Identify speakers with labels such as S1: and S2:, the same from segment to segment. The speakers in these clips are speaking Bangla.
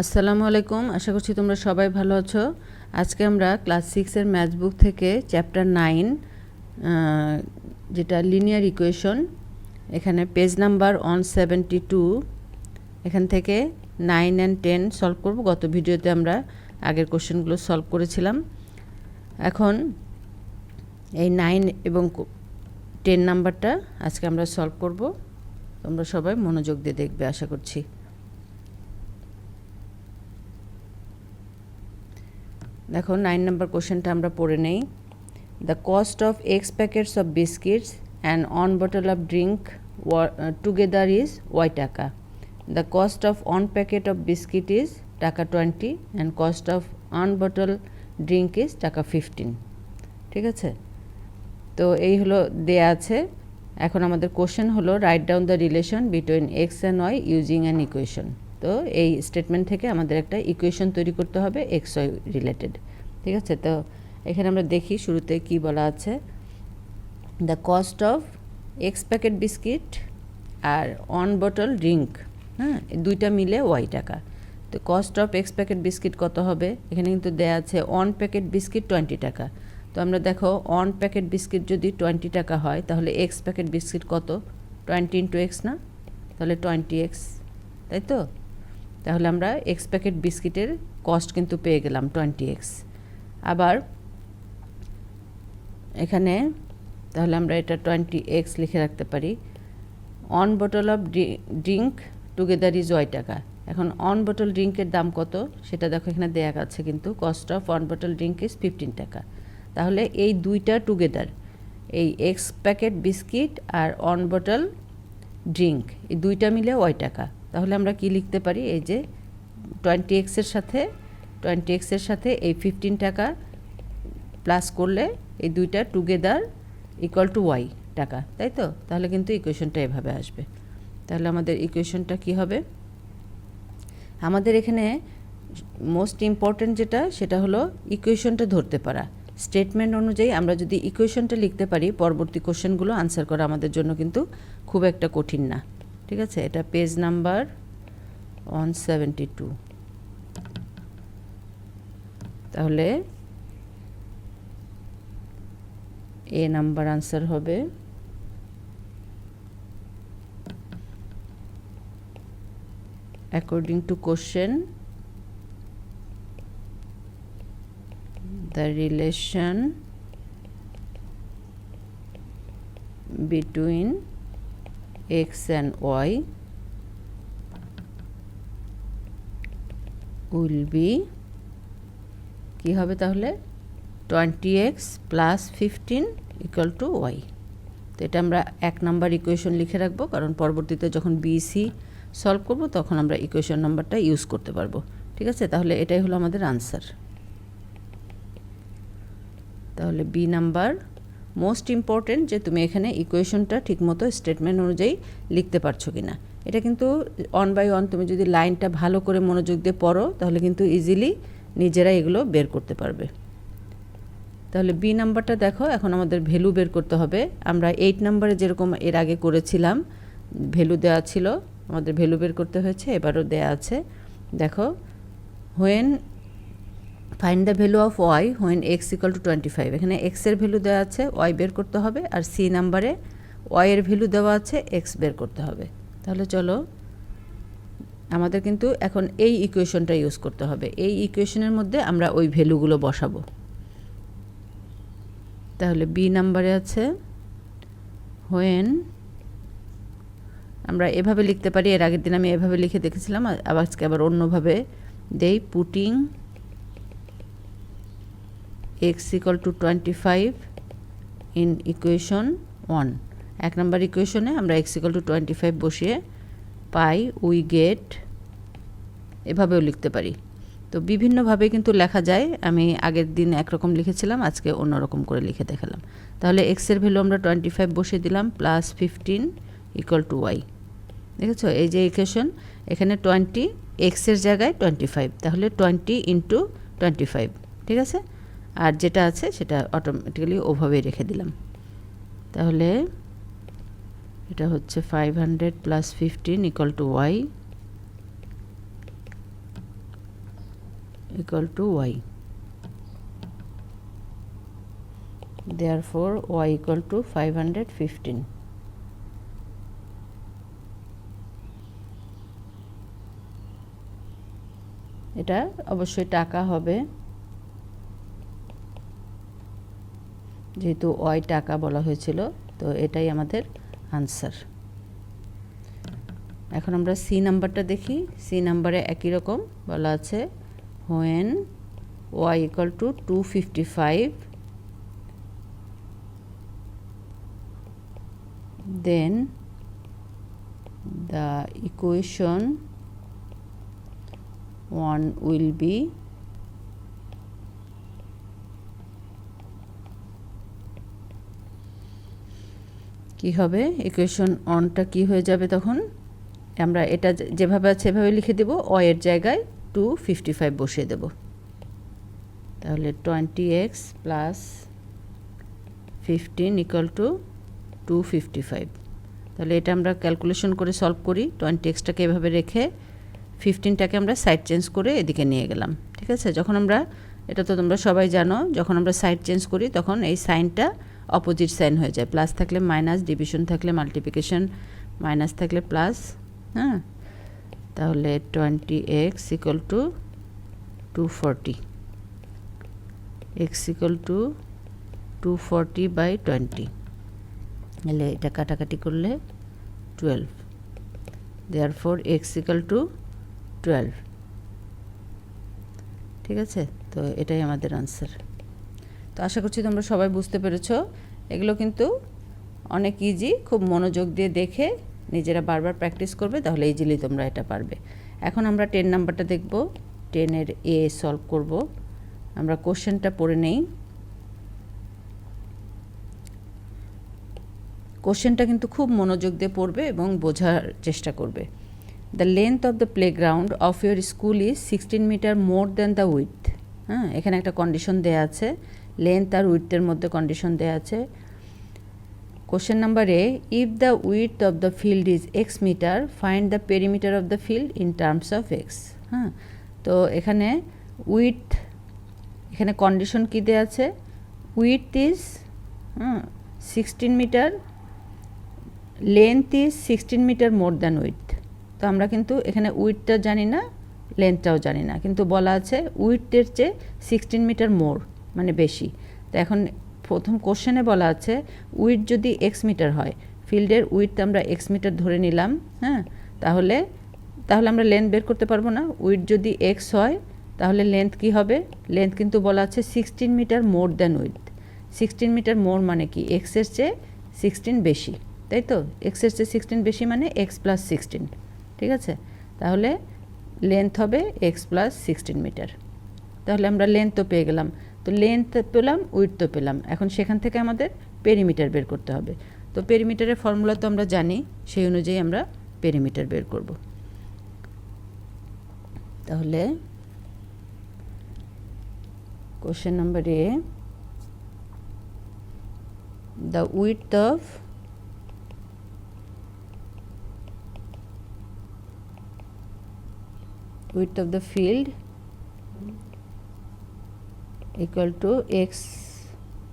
S1: আসসালামু আলাইকুম, আশা করছি তোমরা সবাই ভালো আছো। আজকে আমরা ক্লাস সিক্সের ম্যাথ বুক থেকে চ্যাপ্টার নাইন যেটা লিনিয়ার ইকুয়েশন, এখানে page number one seventy two, এখান থেকে নাইন অ্যান্ড টেন সলভ করব। গত ভিডিওতে আমরা আগের কোশ্চেনগুলো সলভ করেছিলাম। এখন এই নাইন এবং টেন নাম্বারটা আজকে আমরা সলভ করব। তোমরা সবাই মনোযোগ দিয়ে দেখবে, আশা করছি। দেখো নাইন নাম্বার কোশ্চেনটা আমরা পড়ে নেই। The cost of X packets of biscuits and one bottle of drink together is Y টাকা। The cost of one packet of biscuit is টাকা twenty and cost of one bottle drink is টাকা ফিফটিন ঠিক আছে? তো এই হলো, দেয়া আছে। এখন আমাদের কোশ্চেন হলো write down the relation between X and Y using an equation তো এই স্টেটমেন্ট থেকে আমাদের একটা ইকুয়েশন তৈরি করতে হবে এক্স ওয়াই রিলেটেড ঠিক আছে? তো এখানে আমরা দেখি শুরুতে কি বলা আছে। The cost of X packet biscuit R one bottle drink হ্যাঁ? দুইটা মিলে ওয়াই টাকা। তো cost of X packet biscuit কত হবে? এখানে কিন্তু দেয়া আছে অন প্যাকেট বিস্কিট টোয়েন্টি টাকা। তো আমরা দেখো অন প্যাকেট বিস্কিট যদি টোয়েন্টি টাকা হয়, তাহলে এক্স প্যাকেট বিস্কিট কত? টোয়েন্টি ইন্টু এক্স না? তাহলে টোয়েন্টি এক্স তাই তো? তাহলে আমরা এক্স প্যাকেট বিস্কিটের কস্ট কিন্তু পেয়ে গেলাম টোয়েন্টি এক্স আবার এখানে তাহলে আমরা এটা টোয়েন্টি এক্স লিখে রাখতে পারি। One bottle of drink together is Y টাকা। এখন অন বোটল ড্রিঙ্কের দাম কত? সেটা দেখো এখানে দেয়া আছে কিন্তু cost of one bottle drink is fifteen টাকা। তাহলে এই দুইটা টুগেদার এই এক্স প্যাকেট বিস্কিট আর অন বোটল ড্রিঙ্ক এই দুইটা মিলে ওয়াই টাকা। তাহলে আমরা কি লিখতে পারি? এই যে টোয়েন্টি এক্সের সাথে টোয়েন্টি এক্সের সাথে এই ফিফটিন টাকা প্লাস করলে এই দুইটা টুগেদার ইকুয়াল টু ওয়াই টাকা, তাই তো? তাহলে কিন্তু ইকুয়েশনটা এভাবে আসবে। তাহলে আমাদের ইকুয়েশনটা কি হবে? আমাদের এখানে মোস্ট ইম্পর্ট্যান্ট যেটা, সেটা হলো ইকুয়েশনটা ধরতে পারা। স্টেটমেন্ট অনুযায়ী আমরা যদি ইকুয়েশনটা লিখতে পারি, পরবর্তী কোশ্চেনগুলো আনসার করা আমাদের জন্য কিন্তু খুব একটা কঠিন না। ঠিক আছে? এটা page number one seventy two তাহলে এ নাম্বার আনসার হবে। According to question the relation between x and y will be কি হবে তাহলে? Twenty X plus fifteen equal to Y তো এটা আমরা এক নাম্বার ইকুয়েশন লিখে রাখব, কারণ পরবর্তীতে যখন বিসি সলভ করব, তখন আমরা ইকুয়েশন নাম্বারটা ইউজ করতে পারব। ঠিক আছে? তাহলে এটাই হলো আমাদের আনসার তাহলে বি নাম্বার মোস্ট ইম্পর্টেন্ট যে তুমি এখানে ইকুয়েশনটা ঠিকমতো স্টেটমেন্ট অনুযায়ী লিখতে পারছ কি না এটা কিন্তু অন বাই অন তুমি যদি লাইনটা ভালো করে মনোযোগ দিয়ে পড়ো, তাহলে কিন্তু ইজিলি নিজেরা এগুলো বের করতে পারবে। তাহলে বি নাম্বারটা দেখো, এখন আমাদের ভ্যালু বের করতে হবে। আমরা এইট নাম্বারে যেরকম এর আগে করেছিলাম ভ্যালু দেওয়া ছিল, আমাদের ভ্যালু বের করতে হয়েছে, এবারও দেয়া আছে। দেখো when find the value of Y when X equal to twenty five এখানে এক্সের ভ্যালু দেওয়া আছে ওয়াই বের করতে হবে, আর সি নাম্বারে ওয়াইয়ের ভ্যালু দেওয়া আছে এক্স বের করতে হবে। তাহলে চলো, আমাদের কিন্তু এখন এই ইকুয়েশনটা ইউজ করতে হবে। এই ইকুয়েশনের মধ্যে আমরা ওই ভ্যালুগুলো বসাবো। তাহলে বি নাম্বারে আছে হোয়েন আমরা এভাবে লিখতে পারি, এর আগের দিন আমি এভাবে লিখে দেখেছিলাম আবার আজকে আবার অন্যভাবে দেই putting X equal to twenty five in equation one এক নম্বর ইকুয়েশনে আমরা X equal to twenty five বসিয়ে পাই উই গেট এভাবেও লিখতে পারি। তো বিভিন্নভাবে কিন্তু লেখা যায়। আমি আগের দিন একরকম লিখেছিলাম, আজকে অন্যরকম করে লিখে দেখালাম। তাহলে এক্সের ভ্যালু আমরা টোয়েন্টি ফাইভ বসিয়ে দিলাম plus fifteen equal to Y দেখেছ? এই যে ইকুয়েশন এখানে টোয়েন্টি এক্সের জায়গায় টোয়েন্টি ফাইভ তাহলে টোয়েন্টি ইন্টু টোয়েন্টি ফাইভ ঠিক আছে? আর যেটা আছে সেটা অটোমেটিক্যালি ওভাবেই রেখে দিলাম। তাহলে এটা হচ্ছে five hundred plus fifteen equal to Y equal to Y equal to y therefore, y equal to 515 এটা অবশ্যই টাকা হবে। যেহেতু ওয়াই টাকা বলা হয়েছিল, তো এটাই আমাদের আনসার এখন আমরা সি নাম্বারটা দেখি। সি নাম্বারে একই রকম বলা আছে when Y equal to two fifty five then the equation 1 will be কি হবে? ইকুয়েশন অনটা কি হয়ে যাবে তখন? আমরা এটা যেভাবে আছে সেভাবে লিখে দেব। অ এর জায়গায় টু ফিফটি ফাইভ বসিয়ে দেব। তাহলে twenty X plus fifteen equal to two fifty five তাহলে এটা আমরা ক্যালকুলেশন করে সলভ করি। টোয়েন্টি এক্সটাকে এভাবে রেখে ফিফটিনটাকে আমরা সাইড চেঞ্জ করে এদিকে নিয়ে গেলাম। ঠিক আছে? যখন আমরা, এটা তো তোমরা সবাই জানো, যখন আমরা সাইড চেঞ্জ করি, তখন এই সাইনটা অপোজিট সাইন হয়ে যায়। প্লাস থাকলে মাইনাস ডিভিশন থাকলে মাল্টিপ্লিকেশন মাইনাস থাকলে প্লাস হ্যাঁ? তাহলে twenty X equal to two forty X equal to two forty by twenty তাহলে এটা কাটাকাটি করলে twelve therefore X equal to twelve ঠিক আছে? তো এটাই আমাদের আনসার তো আশা করছি তোমরা সবাই বুঝতে পেরেছ। এগুলো কিন্তু অনেক ইজি খুব মনোযোগ দিয়ে দেখে নিজেরা বারবার প্র্যাকটিস করবে, তাহলে ইজিলি তোমরা এটা পারবে। এখন আমরা টেন নাম্বারটা দেখব। টেনের এ সলভ করব। আমরা কোশ্চেনটা পড়ে নেই। কোশ্চেনটা কিন্তু খুব মনোযোগ দিয়ে পড়বে এবং বোঝার চেষ্টা করবে। The length of the playground of your school is sixteen metre more than the width হ্যাঁ এখানে একটা কন্ডিশন দেয়া আছে। লেন্থ আর উইথের মধ্যে কন্ডিশন দেয়া আছে। Question number A if the width of the field is X metre find the perimeter of the field in terms of X হ্যাঁ? তো এখানে উইথ এখানে কন্ডিশন কী দেওয়া আছে? উইথ ইজ হ্যাঁ sixteen metre length is sixteen metre more than width তো আমরা কিন্তু এখানে উইথটা জানি না লেন্থটাও জানি না। কিন্তু বলা আছে উইথের চেয়ে সিক্সটিন মিটার মোর মানে বেশি। তো এখন প্রথম কোশ্চেনে বলা আছে উইথ যদি এক্স মিটার হয় ফিল্ডের উইথ আমরা এক্স মিটার ধরে নিলাম হ্যাঁ? তাহলে তাহলে আমরা লেন্থ বের করতে পারব না। উইথ যদি এক্স হয়, তাহলে লেন্থ কি হবে? লেন্থ কিন্তু বলা আছে sixteen metre more than width sixteen metre more মানে কি? এক্সের চেয়ে সিক্সটিন বেশি। তাই তো? এক্সের চেয়ে সিক্সটিন বেশি মানে এক্স প্লাস সিক্সটিন ঠিক আছে? তাহলে লেন্থ হবে এক্স প্লাস সিক্সটিন মিটার তাহলে আমরা লেন্থ তো পেয়ে গেলাম। তো লেন্থ পেলাম উইথ তো পেলাম। এখন সেখান থেকে আমাদের পেরিমিটার বের করতে হবে। তো পেরিমিটারের ফর্মুলা তো আমরা জানি, সেই অনুযায়ী আমরা পেরিমিটার বের করব। তাহলে question number A the width of width of the field equal to x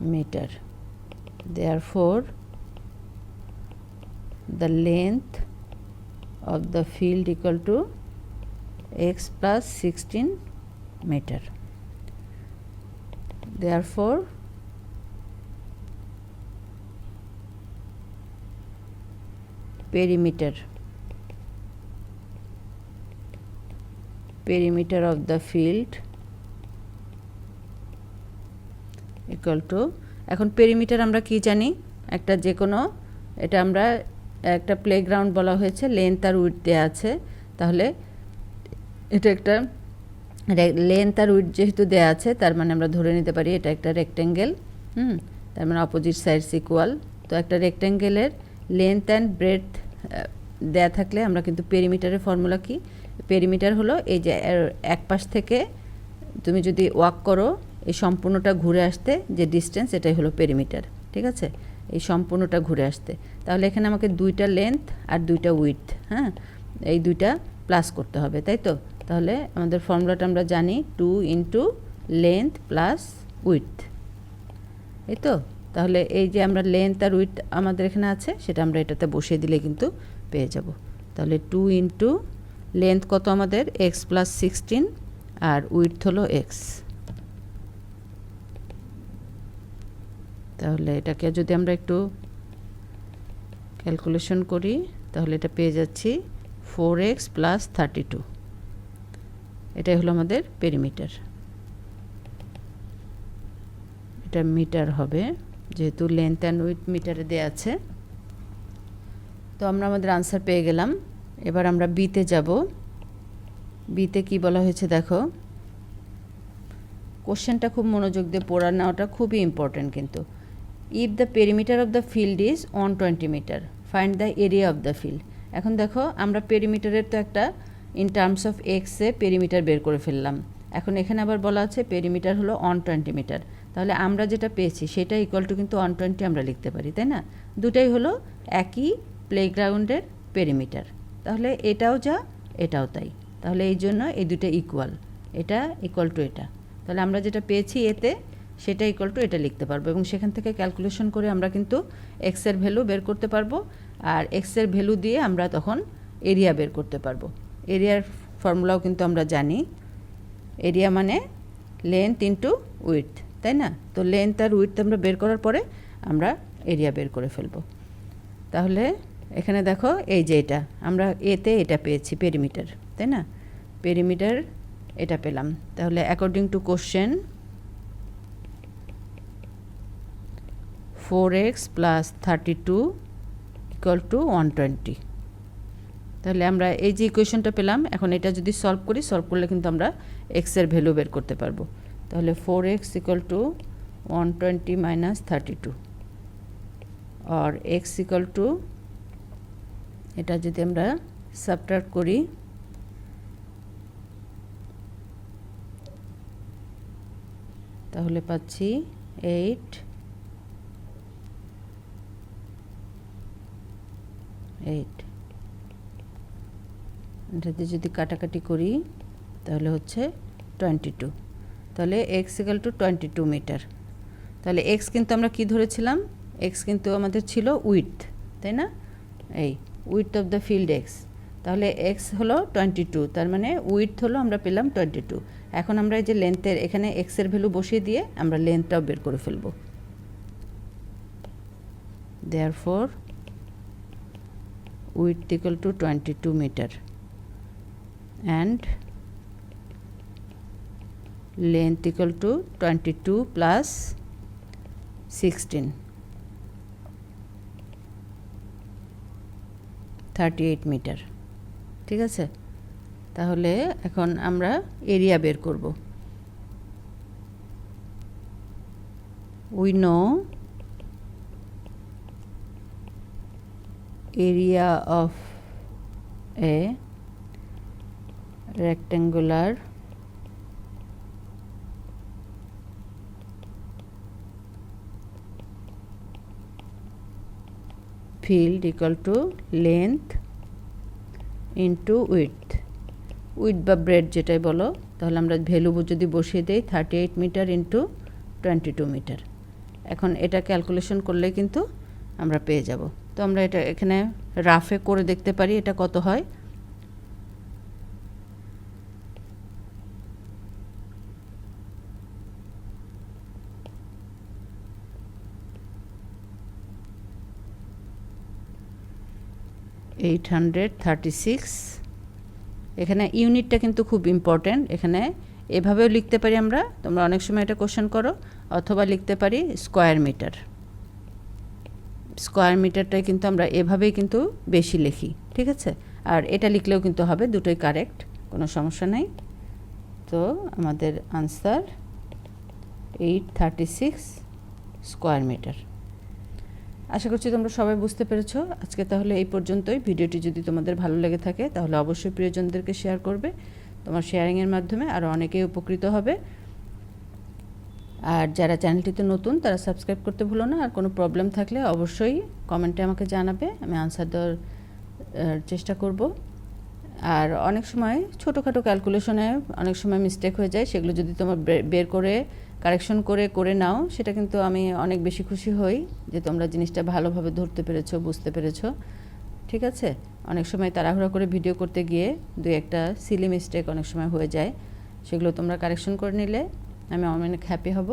S1: meter. Therefore the length of the field equal to x plus 16 meter. Therefore perimeter. Perimeter of the field equal to, এখন পেরিমিটার আমরা কি জানি? একটা যে কোনো এটা আমরা একটা প্লেগ্রাউন্ড বলা হয়েছে লেন্থ আর উইথ দেওয়া আছে। তাহলে এটা একটা লেন্থ আর উইথ যেহেতু দেওয়া আছে, তার মানে আমরা ধরে নিতে পারি এটা একটা রেক্টেঙ্গেল হুম? তার মানে অপোজিট সাইডস ইকুয়াল তো একটা রেক্টেঙ্গেলের লেন্থ অ্যান্ড ব্রেথ দেয়া থাকলে আমরা কিন্তু পেরিমিটারের ফর্মুলা কি? পেরিমিটার হলো এই যে এক পাশ থেকে তুমি যদি ওয়াক করো এই সম্পূর্ণটা ঘুরে আসতে যে ডিস্টেন্স এটাই হলো পেরিমিটার ঠিক আছে? এই সম্পূর্ণটা ঘুরে আসতে। তাহলে এখানে আমাকে দুইটা লেন্থ আর দুইটা উইথ হ্যাঁ? এই দুইটা প্লাস করতে হবে, তাই তো? তাহলে আমাদের ফর্মুলাটা আমরা জানি two into length plus width এই তো? তাহলে এই যে আমরা লেন্থ আর উইথ আমাদের এখানে আছে, সেটা আমরা এটাতে বসিয়ে দিলে কিন্তু পেয়ে যাব। তাহলে টু ইন্টু লেন্থ কত আমাদের? এক্স প্লাস সিক্সটিন আর উইথ হলো এক্স তাহলে এটাকে যদি আমরা একটু ক্যালকুলেশন করি, তাহলে এটা পেয়ে যাচ্ছি four X plus thirty two এটাই হলো আমাদের পেরিমিটার এটা মিটার হবে, যেহেতু লেন্থ অ্যান্ড উইথ মিটারে দেওয়া আছে। তো আমরা আমাদের আনসার পেয়ে গেলাম। এবার আমরা বিতে যাব। বিতে কি বলা হয়েছে দেখো? কোশ্চেনটা খুব মনোযোগ দিয়ে পড়া নেওয়াটা খুবই ইম্পর্ট্যান্ট কিন্তু। The perimeter of the field is one twenty metre find the area of the field এখন দেখো, আমরা পেরিমিটারের তো একটা ইন টার্মস অফ এক্সে পেরিমিটার বের করে ফেললাম। এখন এখানে আবার বলা আছে পেরিমিটার হলো ওয়ান টোয়েন্টি মিটার তাহলে আমরা যেটা পেয়েছি, সেটা ইকুয়াল টু কিন্তু ওয়ান টোয়েন্টি আমরা লিখতে পারি, তাই না? দুটাই হলো একই প্লেগ্রাউন্ডের পেরিমিটার তাহলে এটাও যা, এটাও তাই। তাহলে এই জন্য এই দুটো ইকুয়াল এটা ইকুয়াল টু এটা। তাহলে আমরা যেটা পেয়েছি এতে সেটা ইকুয়াল টু এটা লিখতে পারব এবং সেখান থেকে ক্যালকুলেশন করে আমরা কিন্তু এক্সের ভ্যালু বের করতে পারব আর এক্সের ভ্যালু দিয়ে আমরা তখন এরিয়া বের করতে পারব। এরিয়ার ফর্মুলাও কিন্তু আমরা জানি। এরিয়া মানে লেন্থ ইন্টু উইথ তাই না? তো লেন্থ আর উইথ আমরা বের করার পরে আমরা এরিয়া বের করে ফেলব। তাহলে এখানে দেখো এই যে এটা, আমরা এতে এটা পেয়েছি পেরিমিটার তাই না? পেরিমিটার এটা পেলাম। তাহলে according to question four X plus thirty two equal to one twenty তাহলে আমরা এই যে ইকুয়েশনটা পেলাম, এখন এটা যদি সলভ করি সলভ করলে কিন্তু আমরা এক্সের ভ্যালু বের করতে পারব। তাহলে four X equal to one twenty minus thirty two R x equal to এটা যদি আমরা সাবট্রাক্ট করি, তাহলে পাচ্ছি এইট এইট এটাতে যদি কাটাকাটি করি, তাহলে হচ্ছে টোয়েন্টি টু তাহলে X equal to twenty two metre তাহলে এক্স কিন্তু আমরা কি ধরেছিলাম? এক্স কিন্তু আমাদের ছিল উইথ তাই না? এই width of the field X তাহলে এক্স হলো টোয়েন্টি টু তার মানে উইথ হলো আমরা পেলাম টোয়েন্টি টু এখন আমরা এই যে লেন্থের এখানে এক্সের ভ্যালু বসিয়ে দিয়ে আমরা লেন্থটাও বের করে ফেলব। Therefore width equal to 22 meter and length equal to 22 plus 16 38 metre ঠিক আছে তাহলে এখন আমরা এরিয়া বের করব we know area of a, rectangular, field equal to length into width. Width বা ব্রেড যেটাই বলো, তাহলে আমরা ভ্যালু যদি বসিয়ে দিই thirty eight metre into twenty two metre এখন এটা ক্যালকুলেশন করলে কিন্তু আমরা পেয়ে যাব। তো আমরা এটা এখানে রাফে করে দেখতে পারি এটা কত হয়। এইট হান্ড্রেড থার্টি সিক্স এখানে ইউনিটটা কিন্তু খুব ইম্পর্ট্যান্ট এখানে এভাবেও লিখতে পারি আমরা। তোমরা অনেক সময় এটা কোশ্চেন করো, অথবা লিখতে পারি স্কোয়ার মিটার স্কোয়ার মিটারটাই কিন্তু আমরা এভাবেই কিন্তু বেশি লিখি, ঠিক আছে? আর এটা লিখলেও কিন্তু হবে, দুটোই কারেক্ট কোনো সমস্যা নেই। তো আমাদের answer eight thirty six square metre আশা করছি তোমরা সবাই বুঝতে পেরেছ। আজকে তাহলে এই পর্যন্তই। ভিডিওটি যদি তোমাদের ভালো লেগে থাকে, তাহলে অবশ্যই প্রিয়জনদেরকে শেয়ার করবে। তোমার শেয়ারিংয়ের মাধ্যমে আরও অনেকেই উপকৃত হবে। আর যারা চ্যানেলটিতে নতুন, তারা সাবস্ক্রাইব করতে ভুলো না। আর কোনো প্রবলেম থাকলে অবশ্যই কমেন্টে আমাকে জানাবে, আমি আনসার দেওয়ার চেষ্টা করব। আর অনেক সময় ছোটোখাটো ক্যালকুলেশনে অনেক সময় মিস্টেক হয়ে যায়, সেগুলো যদি তোমার বের করে কারেকশন করে করে নাও, সেটা কিন্তু আমি অনেক বেশি খুশি হই যে তোমরা জিনিসটা ভালোভাবে ধরতে পেরেছ, বুঝতে পেরেছ। ঠিক আছে? অনেক সময় তাড়াহুড়া করে ভিডিও করতে গিয়ে দুই একটা সিলি মিস্টেক অনেক সময় হয়ে যায়, সেগুলো তোমরা কারেকশন করে নিলে আমি অনেক হ্যাপি হব।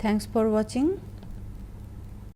S1: Thanks for watching